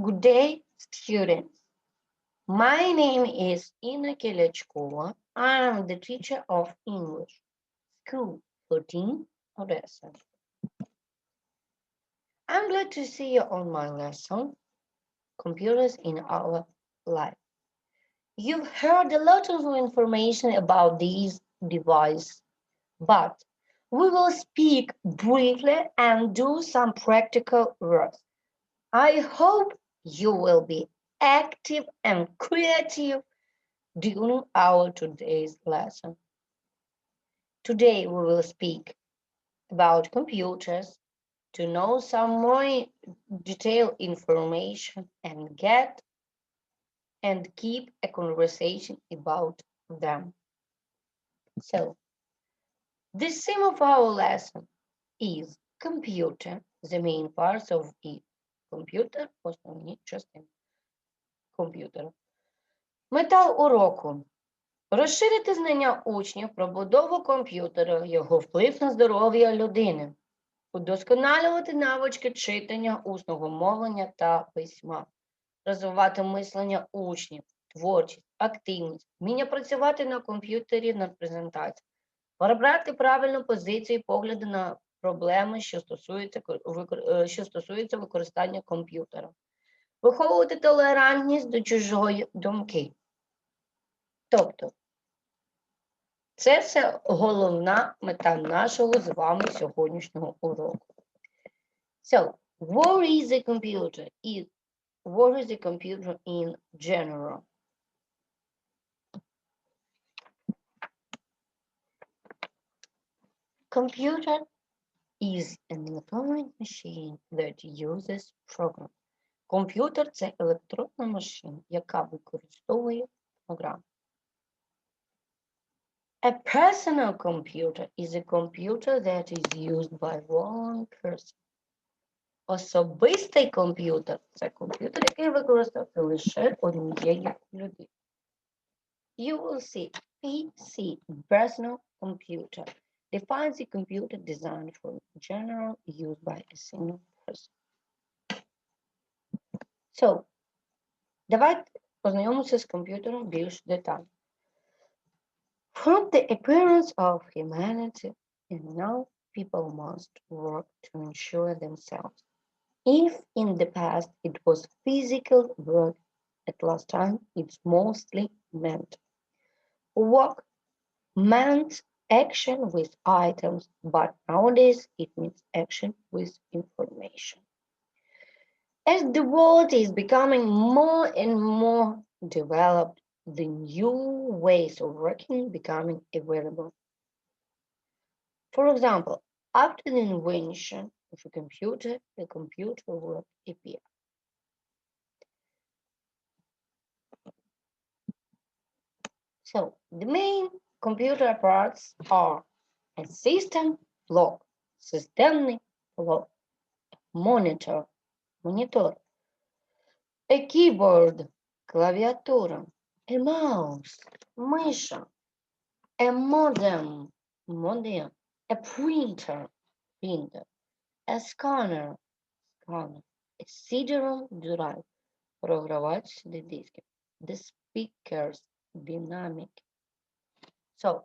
Good day, students. My name is Inna Kelechkova. I am the teacher of English, School 14, Odessa. I'm glad to see you on my lesson, Computers in Our Life. You've heard a lot of information about these devices, but we will speak briefly and do some practical work. I hope you will be active and creative during our today's lesson. Today we will speak about computers to know some more detailed information and get and keep a conversation about them. So, the theme of our lesson is computer, the main parts of it комп'ютер, основні частини комп'ютера. Мета уроку розширити знання учнів про будову комп'ютера, його вплив на здоров'я людини, удосконалювати навички читання, усного мовлення та письма, розвивати мислення учнів, творчість, активність, вміння працювати на комп'ютері на презентації, перебрати правильну позицію і погляди на проблеми, що стосуються е, що стосуються використання комп'ютера, виховувати толерантність до чужої думки. Тобто, це все головна мета нашого з вами сьогоднішнього уроку. So, what is a computer? Is what is a computer in general? Computer is an electronic machine that uses program. Комп'ютер це електронна машина, яка використовує програму. A personal computer is a computer that is used by one person. Особистий комп'ютер це комп'ютер, який використовується лише однією людиною. You will see PC, personal computer defines a computer designed for general use by a single person. So, давайте познайомимося з комп'ютером більш детально. From the appearance of humanity, and now people must work to ensure themselves. If in the past it was physical work, at last time it's mostly meant work meant action with items, but nowadays it means action with information. As the world is becoming more and more developed, the new ways of working becoming available. For example, after the invention of a computer, the computer will appear. So the main computer parts are a system block, системний блок, monitor, монітор, a keyboard, клавіатура, a mouse, миша, a modem, modem, a printer, printer, a scanner, scanner, a CD-ROM drive, програвач диски, the speakers, dynamic, so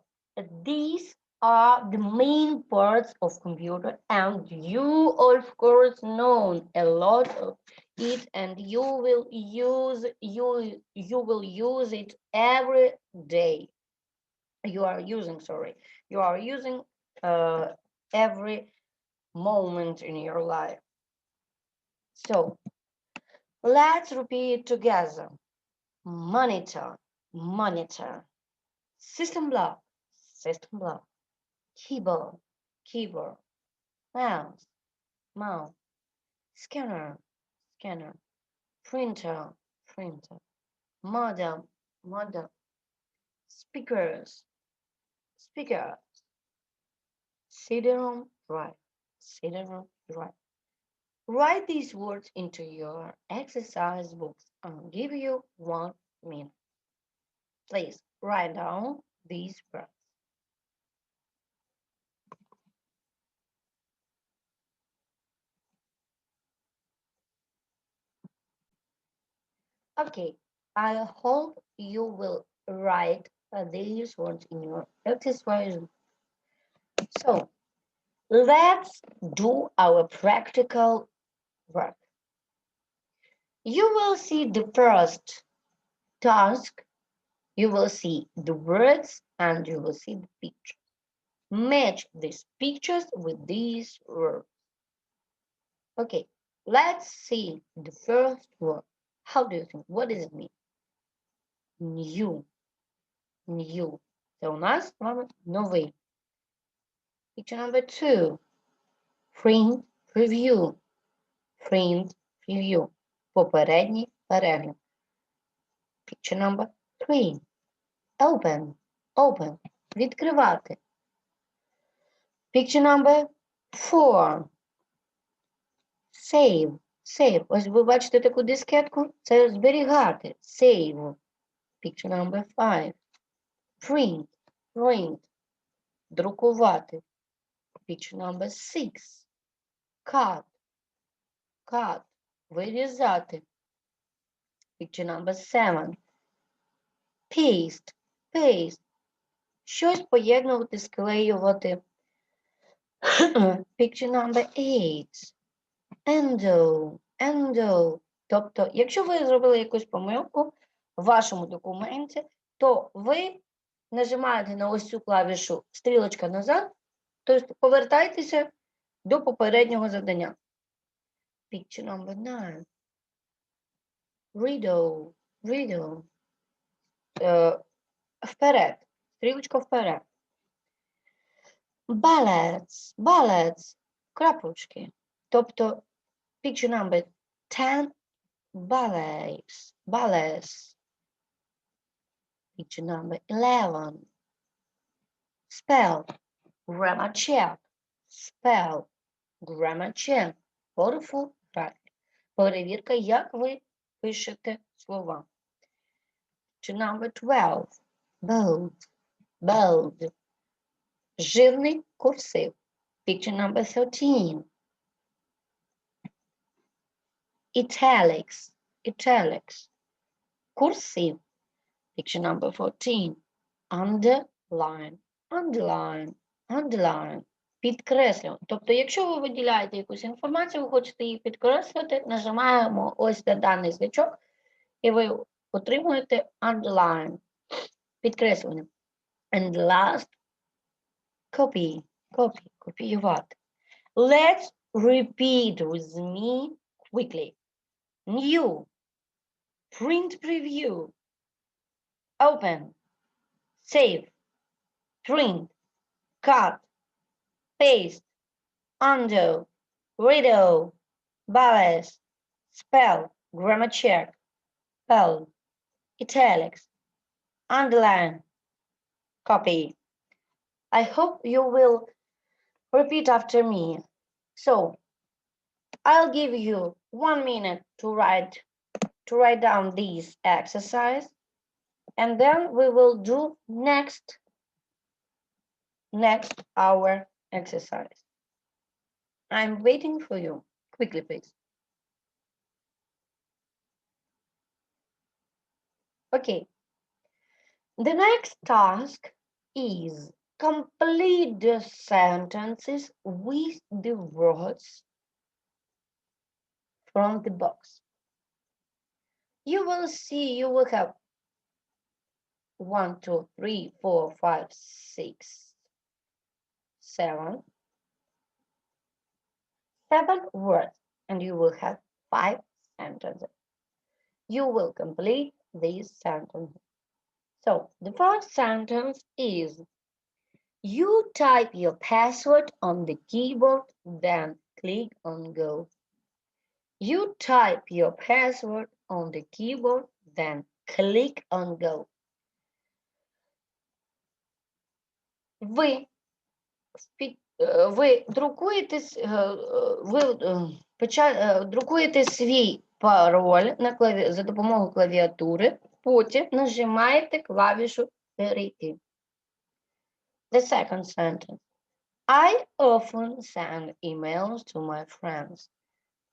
these are the main parts of computer and you of course know a lot of it and you will use you you will use it every day. You are using sorry you are using uh, every moment in your life. So let's repeat together. Monitor monitor system block, system block, keyboard, keyboard, mouse, mouse, scanner, scanner, printer, printer, modem, modem, speakers, speakers, CD-ROM drive, CD-ROM drive. Write these words into your exercise books. I'll give you one minute. Please write down these words. Okay, I hope you will write uh, these words in your exercise. So, let's do our practical work. You will see the first task, you will see the words and you will see the picture. Match these pictures with these words. Okay, let's see the first word. How do you think? What does it mean? New. New. Це у нас з вами новий. Picture number two. Print preview. Print preview. Попередній перегляд. Picture number three. Open. Open. Відкривати. Picture number four. Save. Save. Ось ви бачите таку дискетку? Це зберігати. Save. Picture number five. Print. Print. Друкувати. Picture number six. Cut. Cut. Вирізати. Picture number seven. Paste. Paste. Щось поєднувати, склеювати. Picture number eight. Endo. Endo. Тобто, якщо ви зробили якусь помилку в вашому документі, то ви нажимаєте на ось цю клавішу стрілочка назад, тобто повертайтеся до попереднього завдання. Picture number nine. Riddle. Riddle. Е, вперед. Стрілочка вперед. Ballads. Ballads. Крапочки. Тобто picture number 10 ballets. Ballets. Picture number 11. Spell. Grammar check. Spell. Grammar check. Орфографія. Перевірка, як ви пишете слова. Picture number 12. Bold. Bold. Жирний курсив. Picture number 13. Italics. Italics. Cursive. Picture number 14. Underline. Underline. Underline. Підкреслюємо. Тобто, якщо ви виділяєте якусь інформацію, ви хочете її підкреслити, нажимаємо ось на даний значок, і ви отримуєте underline. Підкреслення. And last, copy. Copy. Копіювати. Let's repeat with me quickly. New. Print preview. Open. Save. Print. Cut. Paste. Undo. Riddle. Balance. Spell. Grammar check. Spell. Italics. Underline. Copy. I hope you will repeat after me. So, I'll give you one minute to write to write down these exercise and then we will do next next hour exercise. I'm waiting for you. Quickly, please. Okay. The next task is complete the sentences with the words from the box. You will see you will have one, two, three, four, five, six, seven, seven words, and you will have five sentences. You will complete these sentences. So the first sentence is you type your password on the keyboard, then click on go. You type your password on the keyboard, then click on go. Ви, е, ви друкуєте, с- е, е, ви е, е, друкуєте свій пароль на клаві... за допомогою клавіатури, потім нажимаєте клавішу перейти. The second sentence. I often send emails to my friends.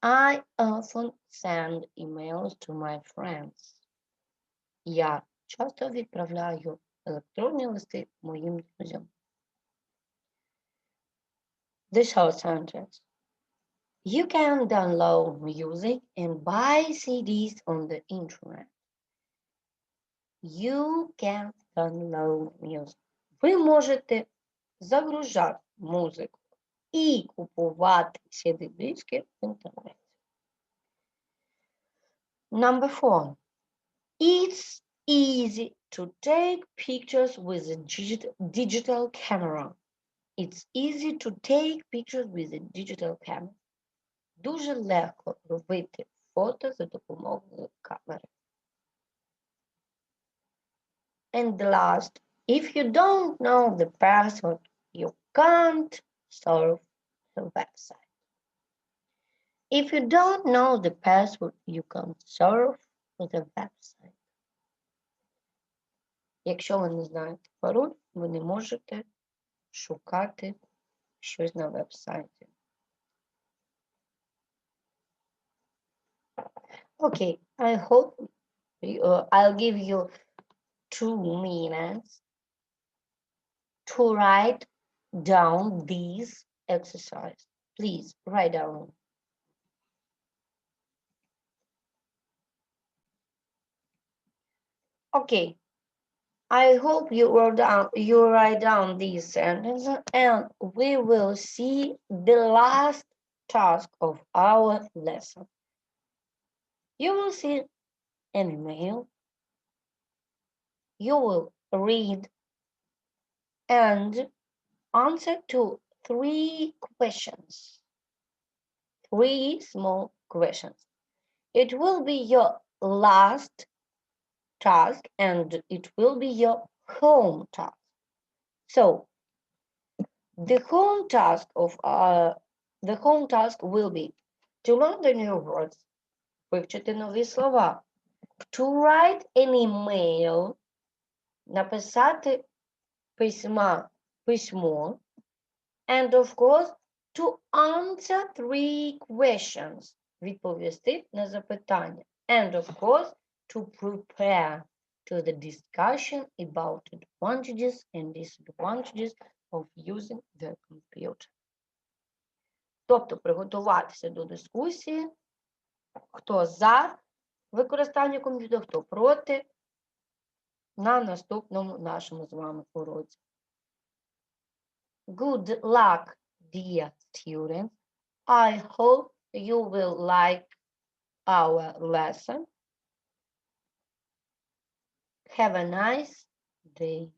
I often send emails to my friends. Я часто відправляю електронні листи моїм друзям. The short sentence. You can download music and buy CDs on the internet. You can download music. Ви можете загружати музику і купувати CD-диски в інтернеті. Number four. It's easy to take pictures with a digit- digital camera. It's easy to take pictures with a digital camera. Дуже легко робити фото за допомогою камери. And the last, if you don't know the password, you can't surf the website. If you don't know the password, you can't surf the website. Якщо ви не знаєте пароль, ви не можете шукати щось на веб-сайті. Okay, I hope you, uh, I'll give you two minutes to write down these exercise. Please write down. Okay. I hope you wrote down you write down these sentences and we will see the last task of our lesson. You will see an email You will read and answer to three questions. Three small questions. It will be your last task and it will be your home task. So the home task of uh, the home task will be to learn the new words, вивчити нові слова, to write an email, написати письма, письмо, and of course to answer three questions, відповісти на запитання, and of course to prepare to the discussion about advantages and disadvantages of using the computer. Тобто приготуватися до дискусії, хто за використання комп'ютера, хто проти, на наступному нашому з вами уроці. Good luck, dear students. I hope you will like our lesson. Have a nice day.